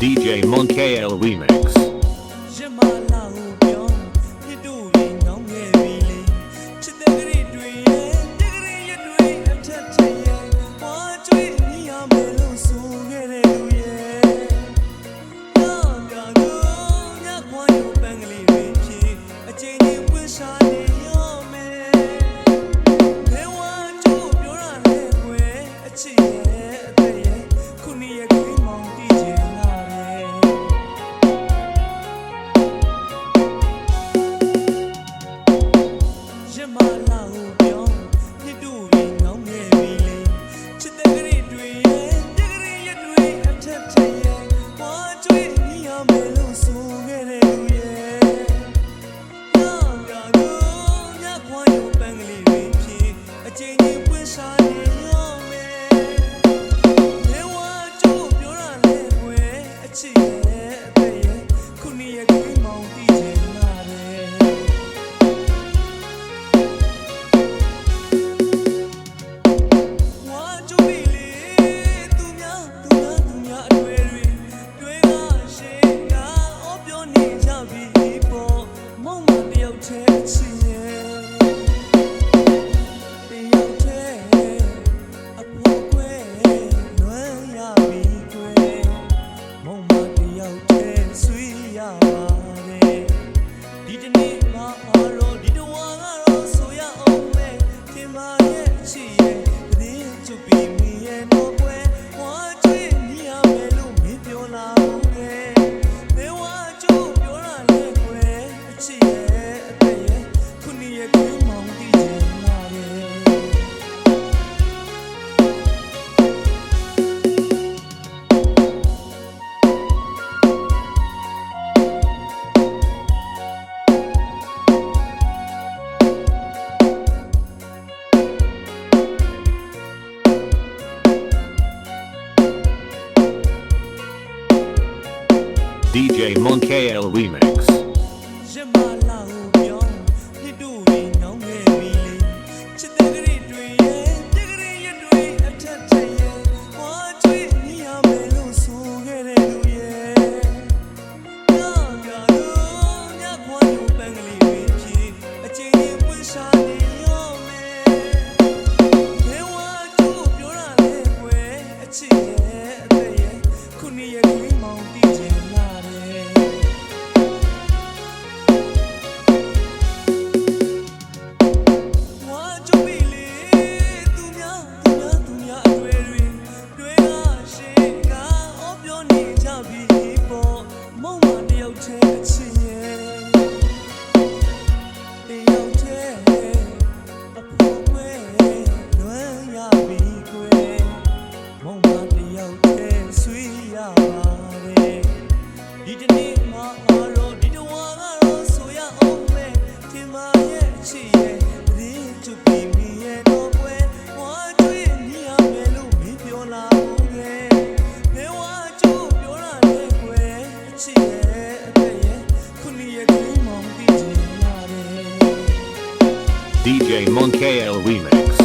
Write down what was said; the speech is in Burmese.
DJ Monkale Remix. ရမလာကိုပြောပြတူရင်ညောင်းခဲ့ပြီလေချစ်တဲ့ကလေးတွေရဲ့တကလေးရတွေအထက်ထက်ရဲ့ဝါကျွေးမိရမယ်လို့ဆိုခဲ့တဲ့လူရဲ့တော့ပြောင်းကိုညခွာရုပ်ပန်းကလေးတွေဖြစ်အချိန်ကြီးပွင့်ရှာနေ ဒီတနေ့မှာအား DJ Monk remix. DJ Monkey L Remix